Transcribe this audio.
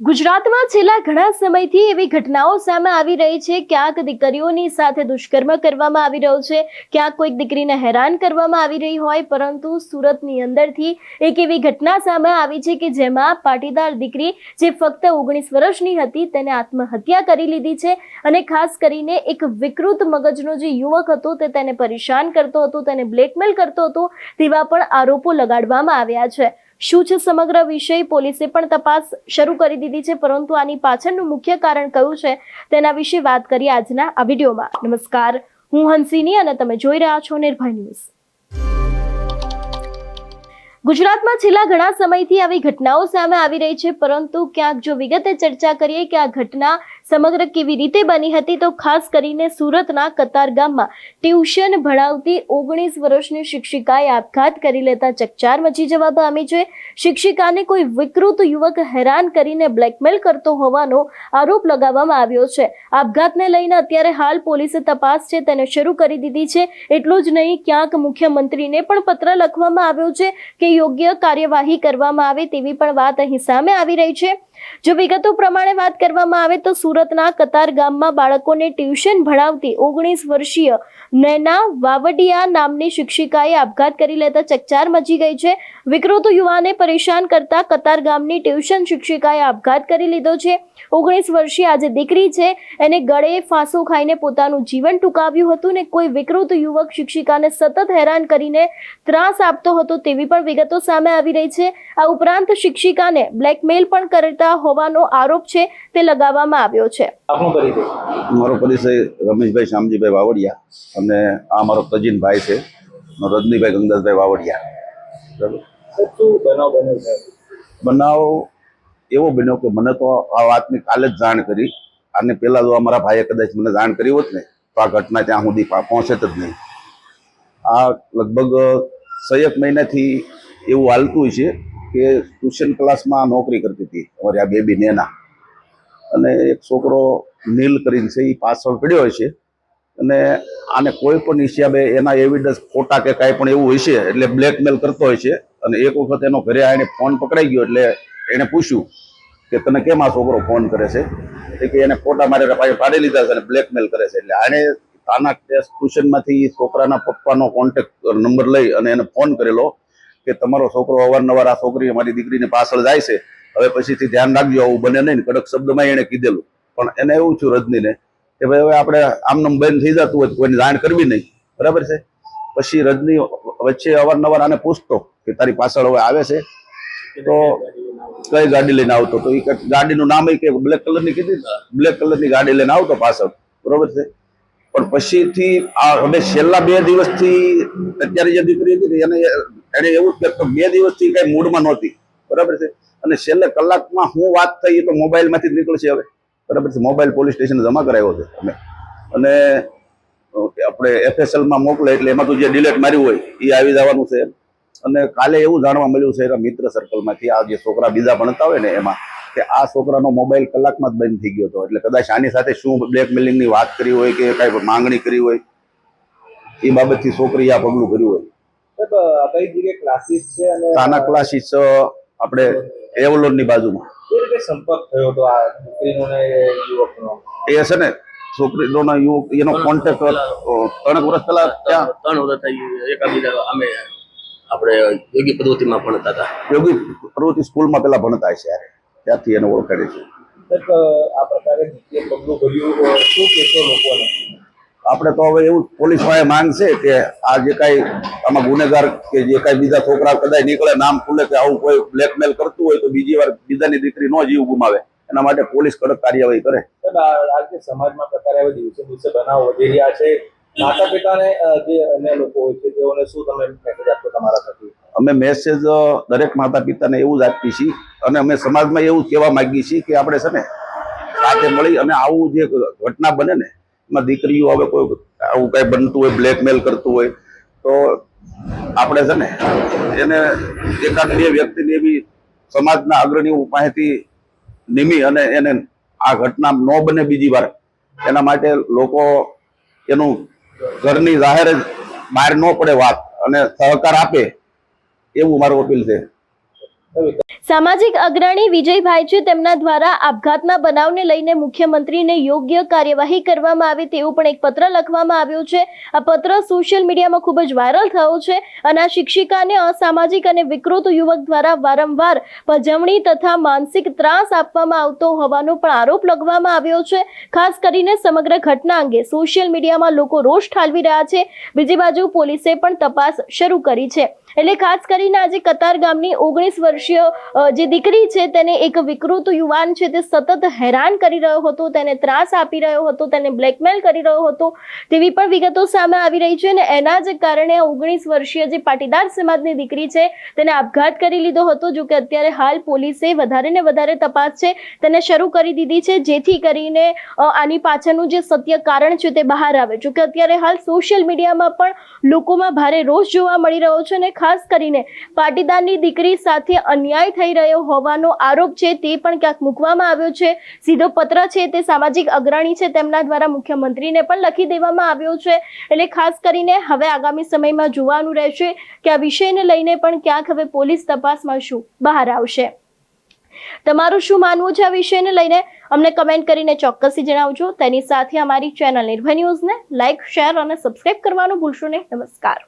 ગુજરાતમાં છેલ્લા ઘણા સમયથી એવી ઘટનાઓ સામે આવી રહી છે. ક્યાંક દીકરીઓની સાથે દુષ્કર્મ કરવામાં આવી રહ્યો છે. ક્યાંક કોઈક દીકરીને હેરાન કરવામાં આવી રહી હોય, પરંતુ સુરતની અંદરથી એક એવી ઘટના સામે આવી છે કે જેમાં પાટીદાર દીકરી જે ફક્ત ઓગણીસ વર્ષની હતી, તેને આત્મહત્યા કરી લીધી છે અને ખાસ કરીને એક વિકૃત મગજનો જે યુવક હતો, તે તેને પરેશાન કરતો હતો, તેને બ્લેકમેલ કરતો હતો, તેવા પણ આરોપો લગાડવામાં આવ્યા છે. શું છે સમગ્ર વિષય? પોલીસે પણ તપાસ શરૂ કરી દીધી છે, પરંતુ આની પાછળનું મુખ્ય કારણ કયું છે તેના વિશે વાત કરીએ આજના આ વિડીયોમાં. નમસ્કાર, હું હંસિની અને તમે જોઈ રહ્યા છો નિર્ભય ન્યૂઝ. ગુજરાતમાં છેલ્લા ઘણા સમયથી આવી ઘટનાઓ સામે આવી રહી છે, પરંતુ ક્યાંક જો વિગતે ચર્ચા કરીએ કે આ ઘટના સમગ્ર કેવી રીતે બની હતી તો ખાસ કરીને સુરતના કતાર ગામમાં ટ્યુશન ભણાવતી ઓગણીસ વર્ષની શિક્ષિકાએ આપઘાત કરી લેતા ચકચાર મચી જવા પામી છે. શિક્ષિકાને કોઈ વિકૃત યુવક હેરાન કરીને બ્લેકમેલ કરતો હોવાનો આરોપ લગાવવામાં આવ્યો છે. આપઘાતને લઈને અત્યારે હાલ પોલીસે તપાસ છે, તેને શરૂ કરી દીધી છે. એટલું જ નહીં, ક્યાંક મુખ્યમંત્રીને પણ પત્ર લખવામાં આવ્યો છે કે યોગ્ય કાર્યવાહી કરવામાં આવે તેવી પણ વાત અહીં સામે આવી રહી છે. જો વિગતો પ્રમાણે વાત કરવામાં આવે તો સુરતના કતાર ગામમાં બાળકોને ટ્યુશન ભણાવતી ઓગણીસ વર્ષીય નૈના વાવડિયા નામની શિક્ષિકાએ આપઘાત કરી લેતા ચકચાર મચી ગઈ છે. વિકૃત યુવાને પરેશાન કરતા કતાર ગામની ટ્યુશન શિક્ષિકાએ આપઘાત કરી લીધો છે. ઓગણીસ વર્ષીય આજે દીકરી છે. એને ગળે ફાંસો ખાઈને પોતાનું જીવન ટૂંકાવ્યું હતું ને કોઈ વિકૃત યુવક શિક્ષિકાને સતત હેરાન કરીને ત્રાસ આપતો હતો તેવી પણ વિગતો સામે આવી રહી છે. આ ઉપરાંત શિક્ષિકાને બ્લેકમેલ પણ કરતા હોવાનો આરોપ છે. તે લગાવવામાં આવ્યો છે? આપનો પરિચય. મારો પરિચય રમેશભાઈ શ્યામજીભાઈ વાવડિયા અને આ મારો તજીન ભાઈ છે રજનીભાઈ ગંગાસભાઈ વાવડિયા. બનાવો છે? એવો બન્યો કે મને તો આ વાતની કાલે જ જાણ કરી. અને પેલા જો અમારા ભાઈએ કદાચ મને જાણ કરી હોત ને તો આ ઘટના ત્યાં સુધી પહોંચે જ નહીં. આ લગભગ છ એક મહિનાથી એવું હાલતું છે કે ટ્યુશન ક્લાસમાં નોકરી કરતી હતી અમારી આ બેબી નેના. અને એક છોકરો નીલ કરીને છે એ પાછળ પડ્યો હોય છે. અને આને કોઈ પણ હિસાબે એના એવિડન્સ ફોટા કે કાંઈ પણ એવું હોય છે, એટલે બ્લેકમેલ કરતો હોય છે. અને એક વખત એનો ઘરે એને ફોન પકડાઈ ગયો, એટલે એણે પૂછ્યું કે તને કેમ આ છોકરો ફોન કરે છે? એટલે કે એને ફોટા મારે પાસે પાડી લીધા છે અને બ્લેકમેલ કરે છે. એટલે આણે આના ટેસ્ટ ટ્યુશનમાંથી છોકરાના પપ્પાનો કોન્ટેક્ટ નંબર લઈ અને એને ફોન કરેલો કે તમારો છોકરો અવારનવાર આ છોકરી, અમારી દીકરીની પાછળ જાય છે. હવે પછીથી ધ્યાન રાખજો, આવું બને નહીં કડક શબ્દમાં એણે કીધેલું. પણ એને એવું છું રજનીને કે ભાઈ હવે આપણે આમનું બેન થઈ જતું હોય તો જાણ કરવી નહીં. બરાબર છે? પછી રજની વચ્ચે અવારનવાર આને પૂછતો કે તારી પાછળ હવે આવે છે? તો કઈ ગાડી લઈને આવતો તો એ ગાડીનું નામ એ કે બ્લેક કલરની કીધી બ્લેક કલરની ગાડી લઈને આવતો પાછળ. બરોબર છે? પણ પછીથી આ હવે છેલ્લા બે દિવસથી અત્યારે જે દીકરી હતી એને એને એવું કહેતો બે દિવસથી કઈ મૂડમાં નહોતી. બરાબર છે? અને છેલ્લે કલાકમાં હું વાત થઈ એ તો મોબાઈલમાંથી જ નીકળશે હવે. બરાબર છે? મોબાઈલ પોલીસ સ્ટેશન જમા કરાવ્યો છે અમે. અને આપણે એફએસએલમાં મોકલે એટલે એમાં તો જે ડિલેટ માર્યું હોય એ આવી જવાનું છે. અને કાલે એવું જાણવા મળ્યું છે એના મિત્ર સર્કલમાંથી આ જે છોકરા બીજા ભણતા હોય ને એમાં કે આ છોકરાનો મોબાઈલ કલાકમાં જ બંધ થઈ ગયો હતો. એટલે કદાચ આની સાથે શું બ્લેકમેલિંગની વાત કરી હોય કે કાંઈ માંગણી કરી હોય એ બાબતથી છોકરી આ પગલું કર્યું હોય. તાના ક્લાસીસ આપણે એવલોનની બાજુમાં. સંપર્ક થયો હતો આ દીકરીનો ને યુવકનો? એ છે ને છોકરીનો યુવક એનો કોન્ટેક્ટ ત્રણ વર્ષ પહેલા ત્યાં ત્રણ વર્ષ થઈ એકાબીજા અમે આપણે યોગી પ્રવૃત્તિમાં ભણતા હતા. યોગી પ્રવૃત્તિ સ્કૂલમાં પેલા ભણતા છે યારે. ત્યાંથી એને ઓળખાડે છે. આ પ્રકારે પગલું ભર્યું શું કહેશો લોકોને? આપણે તો હવે એવું પોલીસ પાસે માંગ છે કે આ જે કાંઈ આમાં ગુનેગાર કે જે કાંઈ બીજા છોકરા કદાચ નીકળે નામ ખુલે કે આવું કોઈ બ્લેકમેલ કરતું હોય તો બીજી વાર બીજાની દીકરી નો જીવ ગુમાવે. એના માટે પોલીસ કડક કાર્યવાહી કરે. આજે સમાજમાં પ્રકારે હવે દિવસે દિવસે બનાવ વધી રહ્યા છે માતા પિતાને જે અન્ય લોકો હોય છે તેઓને શું તમે મેસેજ આપશો તમારા થકી અમે મેસેજ દરેક માતા પિતાને એવું જ આપીએ છીએ અને અમે સમાજમાં એવું કહેવા માંગીએ છીએ કે આપણે છે ને સાથે મળી અને આવું જે ઘટના બને ને એમાં દીકરીઓ હવે કોઈ આવું કઈ બનતું હોય બ્લેકમેલ કરતું હોય, તો આપણે છે ને એને એકાદ બે વ્યક્તિને એવી સમાજના અગ્રણીઓ પાસેથી નિમી અને એને આ ઘટના ન બને બીજી વાર. એના માટે લોકો એનું ઘરની જાહેર જ બહાર ન પડે વાત અને સહકાર આપે એવું મારું અપીલ છે. સામાજિક અગ્રણી વિજયભાઈ છે. તેમના દ્વારા આપઘાતના બનાવને લઈને મુખ્યમંત્રીને યોગ્ય કાર્યવાહી કરવામાં આવે તેવું પણ એક પત્ર લખવામાં આવ્યું છે. આ પત્ર સોશિયલ મીડિયામાં ખૂબ જ વાયરલ થયો છે અને આ શિક્ષિકાને અસામાજિક અને વિકૃત યુવક દ્વારા વારંવાર પજવણી તથા માનસિક ત્રાસ આપવામાં આવતો હોવાનો પણ આરોપ લગાવવામાં આવ્યો છે. ખાસ કરીને સમગ્ર ઘટના અંગે સોશિયલ મીડિયામાં લોકો રોષ ઠાલવી રહ્યા છે. બીજી બાજુ પોલીસે પણ તપાસ શરૂ કરી છે. એટલે ખાસ કરીને આજે કતાર ગામની ઓગણીસ વર્ષીય જે દીકરી છે તેને એક વિકૃત યુવાન છે તે સતત હેરાન કરી રહ્યો હતો, તેને ત્રાસ આપી રહ્યો હતો, તેને બ્લેકમેલ કરી રહ્યો હતો, તેવી પણ વિગતો સામે આવી રહી છે અને એના જ કારણે ઓગણીસ વર્ષીય જે પાટીદાર સમાજની દીકરી છે તેને આપઘાત કરી લીધો હતો, જો કે અત્યારે હાલ પોલીસે વધારે ને વધારે તપાસ છે તેને શરૂ કરી દીધી છે, જેથી કરીને આની પાછળનું જે સત્ય કારણ છે તે બહાર આવે. જો કે અત્યારે હાલ સોશિયલ મીડિયામાં પણ લોકોમાં ભારે રોષ જોવા મળી રહ્યો છે અને ખાસ કરીને પાટીદારની દીકરી સાથે અન્યાય થઈ રહ્યો હોવાનો આરોપ છે તે પણ ક્યાંક મૂકવામાં આવ્યો છે. સીધો પત્ર છે તે સામાજિક અગ્રણી છે તેમના દ્વારા મુખ્યમંત્રીને પણ લખી દેવામાં આવ્યો છે. એટલે ખાસ કરીને હવે આગામી સમયમાં જોવાનું રહેશે કે આ વિષયને લઈને પણ ક્યાંક હવે પોલીસ તપાસમાં શું બહાર આવશે. તમારું શું માનવું છે આ વિષયને લઈને? અમને કમેન્ટ કરીને ચોક્કસથી જણાવજો. તેની સાથે અમારી ચેનલ નિર્ભય ન્યૂઝને લાઇક શેર અને સબસ્ક્રાઇબ કરવાનું ભૂલશો નહીં. નમસ્કાર.